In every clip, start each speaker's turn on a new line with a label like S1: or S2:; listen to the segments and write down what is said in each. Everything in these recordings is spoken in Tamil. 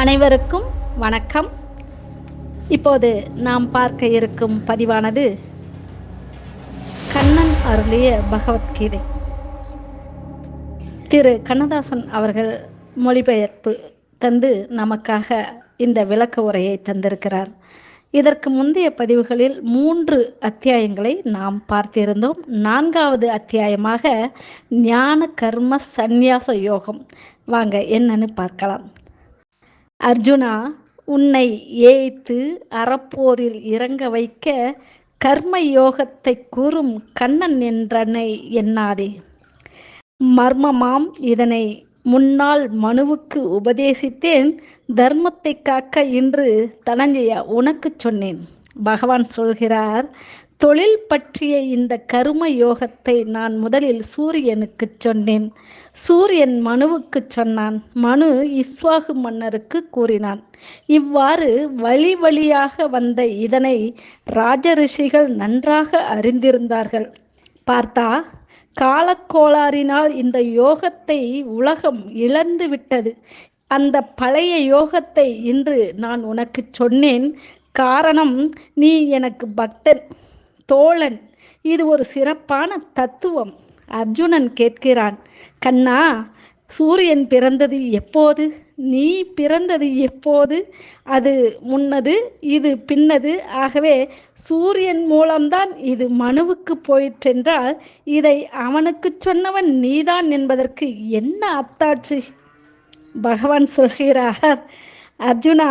S1: அனைவருக்கும் வணக்கம். இப்போது நாம் பார்க்க இருக்கும் பதிவானது கண்ணன் அருளிய பகவத்கீதை. திரு. கண்ணதாசன் அவர்கள் மொழிபெயர்ப்பு தந்து நமக்காக இந்த விளக்க உரையை தந்திருக்கிறார். இதற்கு முந்தைய பதிவுகளில் மூன்று அத்தியாயங்களை நாம் பார்த்திருந்தோம். நான்காவது அத்தியாயமாக ஞான கர்ம சந்நியாச யோகம். வாங்க என்னன்னு பார்க்கலாம். அர்ஜுனா உன்னை ஏய்த்து அறப்போரில் இறங்க வைக்க கர்ம யோகத்தை கூறும் கண்ணன் என்றனை எண்ணாதே. மர்மமாம் இதனை முன்னால் மனுவுக்கு உபதேசித்தேன். தர்மத்தை காக்க இன்று தனஞ்சய உனக்கு சொன்னேன். பகவான் சொல்கிறார் தொழில் பற்றிய இந்த கரும யோகத்தை நான் முதலில் சூரியனுக்கு சொன்னேன். சூரியன் மனுவுக்கு சொன்னான். மனு இஸ்வாகு மன்னருக்கு கூறினான். இவ்வாறு வழி வழியாக வந்த இதனை ராஜரிஷிகள் நன்றாக அறிந்திருந்தார்கள். பார்த்தா காலக்கோளாறினால் இந்த யோகத்தை உலகம் இழந்து விட்டது. அந்த பழைய யோகத்தை இன்று நான் உனக்கு சொன்னேன். காரணம் நீ எனக்கு பக்தன். தோழன். இது ஒரு சிறப்பான தத்துவம். அர்ஜுனன் கேட்கிறான் கண்ணா சூரியன் பிறந்தது எப்போது? நீ பிறந்தது எப்போது? அது முன்னது இது பின்னது. ஆகவே சூரியன் மூலம்தான் இது மனுவுக்கு போயிற்றென்றால் இதை அவனுக்கு சொன்னவன் நீதான் என்பதற்கு என்ன அத்தாட்சி? பகவான் சொல்கிறார் அர்ஜுனா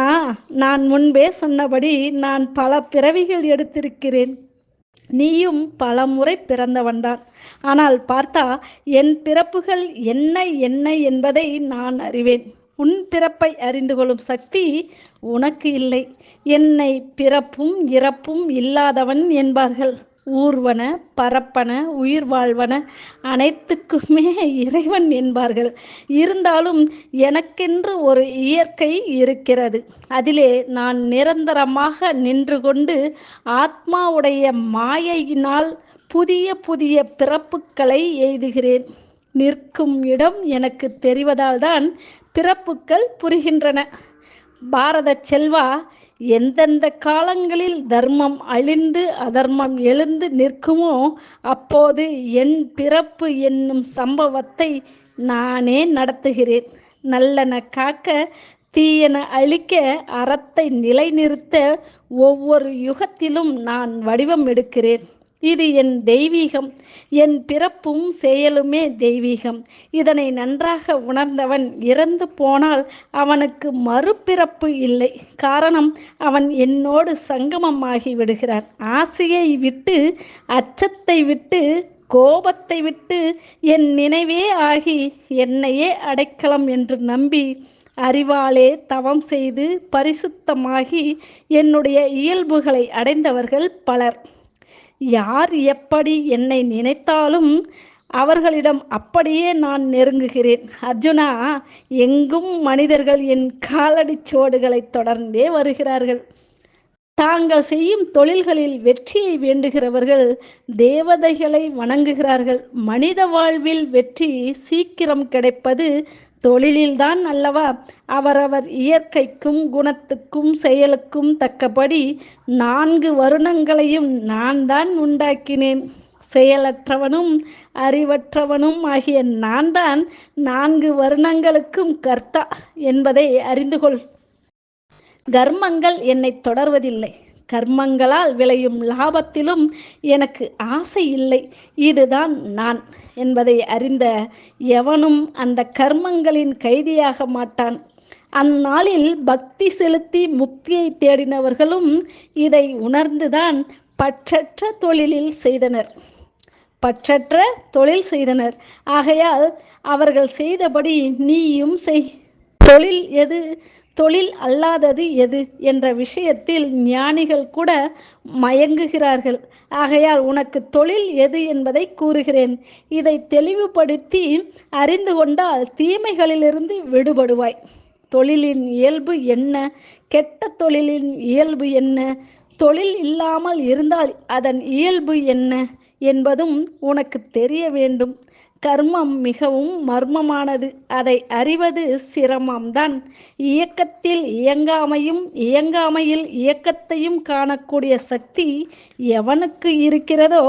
S1: நான் முன்பே சொன்னபடி நான் பல பிறவிகள் எடுத்திருக்கிறேன். நீயும் பலமுறை பிறந்தவன்தான் ஆனால் பார்த்தா என் பிறப்புகள் என்ன என்ன என்பதை நான் அறிவேன். உன் பிறப்பை அறிந்து கொள்ளும் சக்தி உனக்கு இல்லை. என்னை பிறப்பும் இறப்பும் இல்லாதவன் என்பார்கள். ஊர்வன பரப்பன உயிர் வாழ்வன அனைத்துக்குமே இறைவன் என்பார்கள். இருந்தாலும் எனக்கென்று ஒரு இயற்கை இருக்கிறது. அதிலே நான் நிரந்தரமாக நின்று கொண்டு ஆத்மாவுடைய மாயையினால் புதிய புதிய பிறப்புகளை எய்துகிறேன். நிற்கும் இடம் எனக்கு தெரிவதால்தான் பிறப்புக்கள் புரிகின்றன. பாரத செல்வா எந்தெந்த காலங்களில் தர்மம் அழிந்து அதர்மம் எழுந்து நிற்குமோ அப்போது என் பிறப்பு என்னும் சம்பவத்தை நானே நடத்துகிறேன். நல்லன காக்க தீயன அழிக்க அறத்தை நிலைநிறுத்த ஒவ்வொரு யுகத்திலும் நான் வடிவம் எடுக்கிறேன். இது என் தெய்வீகம். என் பிறப்பும் செயலுமே தெய்வீகம். இதனை நன்றாக உணர்ந்தவன் இறந்து போனால் அவனுக்கு மறுபிறப்பு இல்லை. காரணம் அவன் என்னோடு சங்கமமாகி விடுகிறான். ஆசையை விட்டு அச்சத்தை விட்டு கோபத்தை விட்டு என் நினைவே ஆகி என்னையே அடைக்கலம் என்று நம்பி அறிவாலே தவம் செய்து பரிசுத்தமாகி என்னுடைய இயல்புகளை அடைந்தவர்கள் பலர். யார் எப்படி என்னை நினைத்தாலும் அவர்களிடம் அப்படியே நான் நெருங்குகிறேன். அர்ஜுனா எங்கும் மனிதர்கள் என் காலடி சோடுகளை தொடர்ந்தே வருகிறார்கள். தாங்கள் செய்யும் தொழில்களில் வெற்றியை வேண்டுகிறவர்கள் தேவதைகளை வணங்குகிறார்கள். மனித வாழ்வில் வெற்றி சீக்கிரம் கிடைப்பது தொழிலில்தான் அல்லவா? அவரவர் இயற்கைக்கும் குணத்துக்கும் செயலுக்கும் தக்கபடி நான்கு வருணங்களையும் நான் தான் உண்டாக்கினேன். செயலற்றவனும் அறிவற்றவனும் ஆகிய நான் தான் நான்கு வருணங்களுக்கும் கர்த்தா என்பதை அறிந்து கொள் கர்மங்கள் என்னை தொடர்வதில்லை. கர்மங்களால் விளையும் லாபத்திலும் எனக்கு ஆசை இல்லை. இதுதான் நான் என்பதை அறிந்த எவனும் அந்த கர்மங்களின் கைதியாக மாட்டான். அந்நாளில் பக்தி செலுத்தி முக்தியை தேடினவர்களும் இதை உணர்ந்துதான் பற்றற்ற தொழிலில் செய்தனர். பற்றற்ற தொழில் செய்தனர். ஆகையால் அவர்கள் செய்தபடி நீயும் செய். தொழில் எது? தொழில் அல்லாதது எது? என்ற விஷயத்தில் ஞானிகள் கூட மயங்குகிறார்கள். ஆகையால் உனக்கு தொழில் எது என்பதை கூறுகிறேன். இதை தெளிவுபடுத்தி அறிந்து கொண்டால் தீமைகளிலிருந்து விடுபடுவாய். தொழிலின் இயல்பு என்ன? கெட்ட தொழிலின் இயல்பு என்ன? தொழில் இல்லாமல் இருந்தால் அதன் இயல்பு என்ன? என்பதும் உனக்கு தெரிய வேண்டும். கர்மம் மிகவும் மர்மமானது. அதை அறிவது சிரமம்தான். இயக்கத்தில் இயங்காமையும் இயங்காமையில் இயக்கத்தையும் காணக்கூடிய சக்தி எவனுக்கு இருக்கிறதோ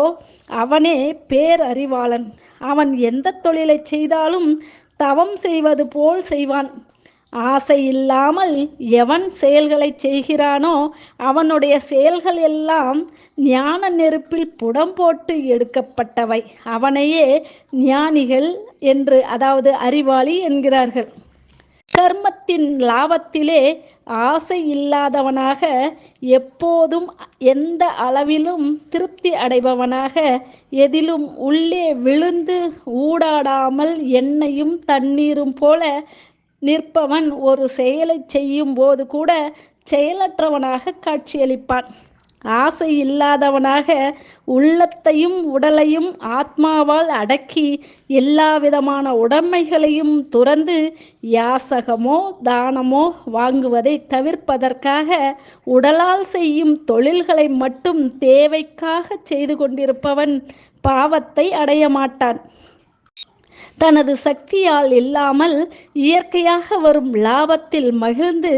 S1: அவனே பேரறிவாளன். அவன் எந்த தொழிலை செய்தாலும் தவம் செய்வது போல் செய்வான். ஆசை இல்லாமல் எவன் செயல்களை செய்கிறானோ அவனுடைய செயல்கள் எல்லாம் ஞான நெருப்பில் புடம் போட்டு எடுக்கப்பட்டவை. அவனையே ஞானிகள் என்று அதாவது அறிவாளி என்கிறார்கள். கர்மத்தின் லாபத்திலே ஆசை இல்லாதவனாக எப்போதும் எந்த அளவிலும் திருப்தி அடைபவனாக எதிலும் உள்ளே விழுந்து ஊடாடாமல் எண்ணெயும் தண்ணீரும் போல நிற்பவன் ஒரு செயலை செய்யும் போது கூட செயலற்றவனாக காட்சியளிப்பான். ஆசை இல்லாதவனாக உள்ளத்தையும் உடலையும் ஆத்மாவால் அடக்கி எல்லா விதமான துறந்து யாசகமோ தானமோ வாங்குவதை தவிர்ப்பதற்காக உடலால் செய்யும் தொழில்களை மட்டும் தேவைக்காக செய்து கொண்டிருப்பவன் பாவத்தை அடைய மாட்டான். தனது சக்தியால் இல்லாமல் இயற்கையாக வரும் லாபத்தில் மகிழ்ந்து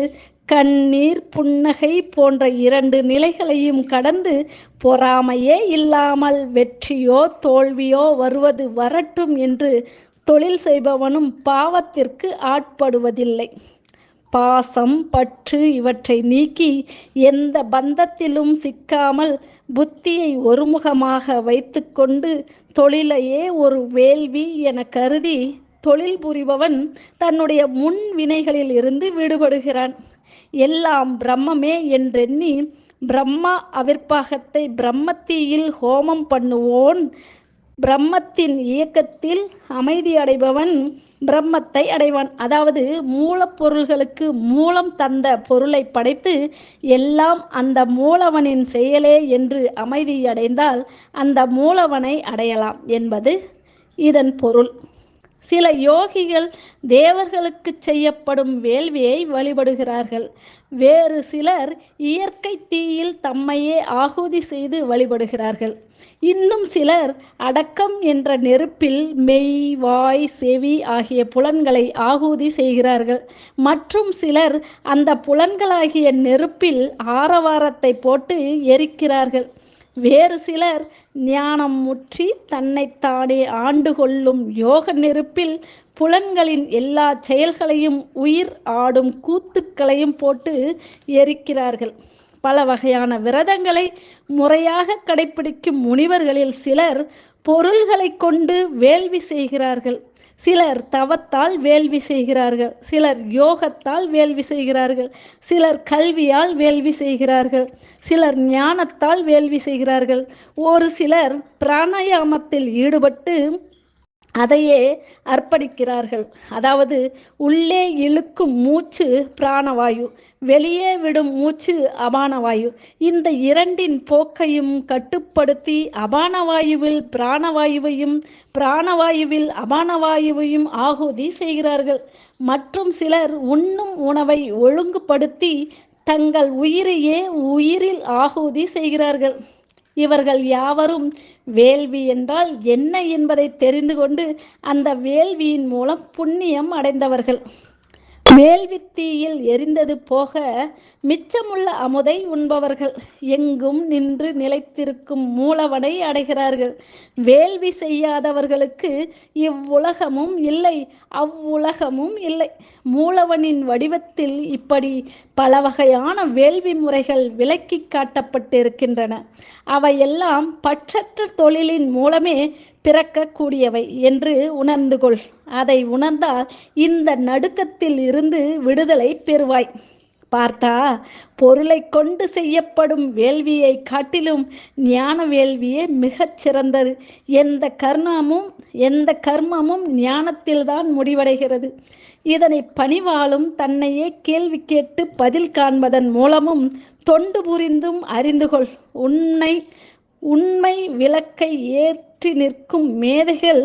S1: கண்ணீர் புன்னகை போன்ற இரண்டு நிலைகளையும் கடந்து பொறாமையே இல்லாமல் வெற்றியோ தோல்வியோ வருவது வரட்டும் என்று தொழில் செய்பவனும் பாவத்திற்கு ஆட்படுவதில்லை. பாசம் பற்று இவற்றை நீக்கி எந்த பந்தத்திலும் சிக்காமல் புத்தியை ஒருமுகமாக வைத்துக்கொண்டு தொழிலையே ஒரு வேள்வி என கருதி தொழில் புரிபவன் தன்னுடைய முன் வினைகளில் இருந்து விடுபடுகிறான். எல்லாம் பிரம்மமே என்றெண்ணி பிரம்மா அவிர்ப்பாகத்தை பிரம்மத்தீயில் ஹோமம் பண்ணுவோன். பிரம்மத்தின் இயக்கத்தில் அமைதி அடைபவன் பிரம்மத்தை அடைவான். அதாவது மூலப்பொருள்களுக்கு மூலம் தந்த பொருளை படைத்து எல்லாம் அந்த மூலவனின் செயலே என்று அமைதியடைந்தால் அந்த மூலவனை அடையலாம் என்பது இதன் பொருள். சில யோகிகள் தேவர்களுக்கு செய்யப்படும் வேள்வியை வழிபடுகிறார்கள். வேறு சிலர் இயற்கை தீயில் தம்மையே ஆகுதி செய்து வழிபடுகிறார்கள். இன்னும் சிலர் அடக்கம் என்ற நெருப்பில் மெய் வாய் செவி ஆகிய புலன்களை ஆகுதி செய்கிறார்கள். மற்றும் சிலர் அந்த புலன்களாகிய நெருப்பில் ஆரவாரத்தை போட்டு எரிக்கிறார்கள். வேறு சிலர் ஞானம் முற்றி தன்னைத்தானே ஆண்டு கொள்ளும் யோக நெருப்பில் புலன்களின் எல்லா செயல்களையும் உயிர் ஆடும் கூத்துக்களையும் போட்டு எரிக்கிறார்கள். பல வகையான விரதங்களை முறையாக கடைபிடிக்கும் முனிவர்களில் சிலர் பொருள்களை கொண்டு வேள்வி செய்கிறார்கள். சிலர் தவத்தால் வேள்வி செய்கிறார்கள் சிலர் யோகத்தால் வேள்வி செய்கிறார்கள் சிலர் கல்வியால் வேள்வி செய்கிறார்கள் சிலர் ஞானத்தால் வேள்வி செய்கிறார்கள். ஒரு சிலர் பிராணாயாமத்தில் ஈடுபட்டு அதையே அர்ப்பணிக்கிறார்கள். அதாவது உள்ளே இழுக்கும் மூச்சு பிராணவாயு வெளியே விடும் மூச்சு அபானவாயு. இந்த இரண்டின் போக்கையும் கட்டுப்படுத்தி அபானவாயுவில் பிராணவாயுவையும் பிராணவாயுவில் அபானவாயுவையும் ஆகுதி செய்கிறார்கள். மற்றும் சிலர் உண்ணும் உணவை ஒழுங்குபடுத்தி தங்கள் உயிரையே உயிரில் ஆகுதி செய்கிறார்கள். இவர்கள் யாவரும் வேள்வி என்றால் என்ன என்பதை தெரிந்து கொண்டு அந்த வேள்வியின் மூலம் புண்ணியம் அடைந்தவர்கள். வேள்வி தீயில் எரிந்தது போக மிச்சமுள்ள அமுதை உண்பவர்கள் எங்கும் நின்று நிலைத்திருக்கும் மூலவனை அடைகிறார்கள். வேள்வி செய்யாதவர்களுக்கு இவ்வுலகமும் இல்லை அவ்வுலகமும் இல்லை. மூலவனின் வடிவத்தில் இப்படி பல வகையான வேள்வி முறைகள் விலக்கி காட்டப்பட்டிருக்கின்றன. அவையெல்லாம் பற்றற்ற தொழிலின் மூலமே பிறக்கக்கூடியவை என்று உணர்ந்து கொள் அதை உணர்ந்தால் இந்த நடுக்கத்தில் இருந்து விடுதலை பெறுவாய். பார்த்தா பொருளை கொண்டு செய்யப்படும் வேள்வியை காட்டிலும் ஞான வேள்வியே மிகச் சிறந்தது. எந்த கர்மமும் எந்த கர்மமும் ஞானத்தில்தான் முடிவடைகிறது. இதனை பணிவாலும் தன்னையே கேள்வி கேட்டு பதில் காண்பதன் மூலமும் தொண்டு புரிந்தும் அறிந்து கொள் உன்னை உண்மை விளக்கை ஏற் நிற்கும் மேதைகள்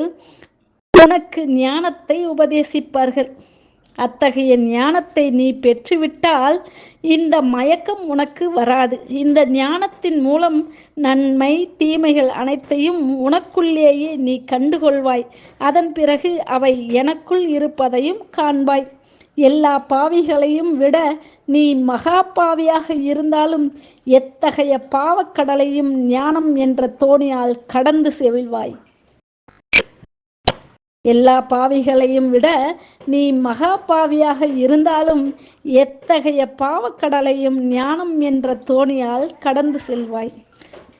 S1: உனக்கு ஞானத்தை உபதேசிப்பார்கள். அத்தகைய ஞானத்தை நீ பெற்றுவிட்டால் இந்த மயக்கம் உனக்கு வராது. இந்த ஞானத்தின் மூலம் நன்மை தீமைகள் அனைத்தையும் உனக்குள்ளேயே நீ கண்டுகொள்வாய். அதன் பிறகு அவை எனக்குள் இருப்பதையும் காண்பாய். எல்லா பாவிகளையும் விட நீ மகா பாவியாக இருந்தாலும் எத்தகைய பாவக்கடலையும் ஞானம் என்ற தோணியால் கடந்து செவிழ்வாய். எல்லா பாவிகளையும் விட நீ மகா பாவியாக இருந்தாலும் எத்தகைய பாவக்கடலையும் ஞானம் என்ற தோணியால் கடந்து செல்வாய்.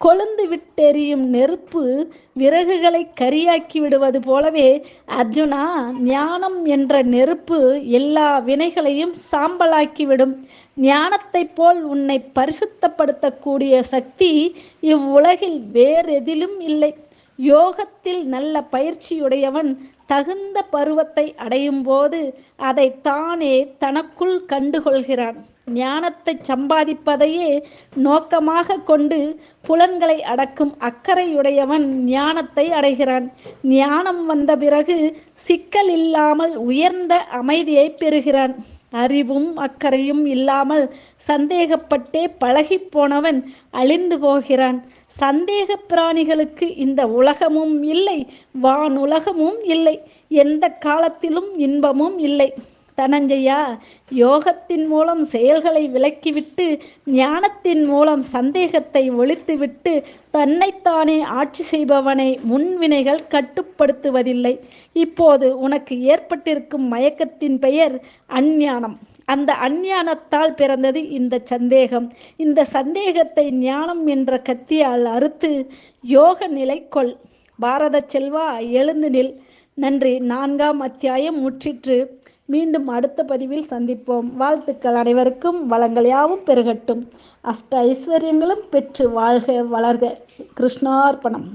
S1: கொழுந்து விட்டெறியும் நெருப்பு விறகுகளை கரியாக்கி விடுவது போலவே அர்ஜுனா ஞானம் என்ற நெருப்பு எல்லா வினைகளையும் சாம்பலாக்கிவிடும் ஞானத்தைப் போல் உன்னை பரிசுத்தப்படுத்தக்கூடிய சக்தி இவ்வுலகில் வேறெதிலும் இல்லை. யோகத்தில் நல்ல பயிற்சியுடையவன் தகுந்த பருவத்தை அடையும் போது அதை தானே தனக்குள் கண்டுகொள்கிறான். ஞானத்தை சம்பாதிப்பதையே நோக்கமாக கொண்டு புலன்களை அடக்கும் அக்கறையுடையவன் ஞானத்தை அடைகிறான். ஞானம் வந்த பிறகு சிக்கல் இல்லாமல் உயர்ந்த அமைதியை பெறுகிறான். அறிவும் அக்கறையும் இல்லாமல் சந்தேகப்பட்டே பழகி போனவன் அழிந்து போகிறான். சந்தேக பிராணிகளுக்கு இந்த உலகமும் இல்லை வானுலகமும் இல்லை எந்த காலத்திலும் இன்பமும் இல்லை. தனஞ்சயா யோகத்தின் மூலம் செயல்களை விலக்கிவிட்டு ஞானத்தின் மூலம் சந்தேகத்தை ஒழித்துவிட்டு தன்னைத்தானே ஆட்சி செய்பவனை முன்வினைகள் கட்டுப்படுத்துவதில்லை. இப்போது உனக்கு ஏற்பட்டிருக்கும் மயக்கத்தின் பெயர் அஞ்ஞானம். அந்த அஞ்ஞானத்தால் பிறந்தது இந்த சந்தேகம். இந்த சந்தேகத்தை ஞானம் என்ற கத்தியால் அறுத்து யோக நிலை கொள். பாரத செல்வா எழுந்து நில். நன்றி. நான்காம் அத்தியாயம் முற்றிற்று. மீண்டும் அடுத்த பதிவில் சந்திப்போம். வாழ்த்துக்கள் அனைவருக்கும். வளங்கள் யாவும் பெருகட்டும். அஷ்ட ஐஸ்வர்யங்களும் பெற்று வாழ்க வளர்க. கிருஷ்ணார்ப்பணம்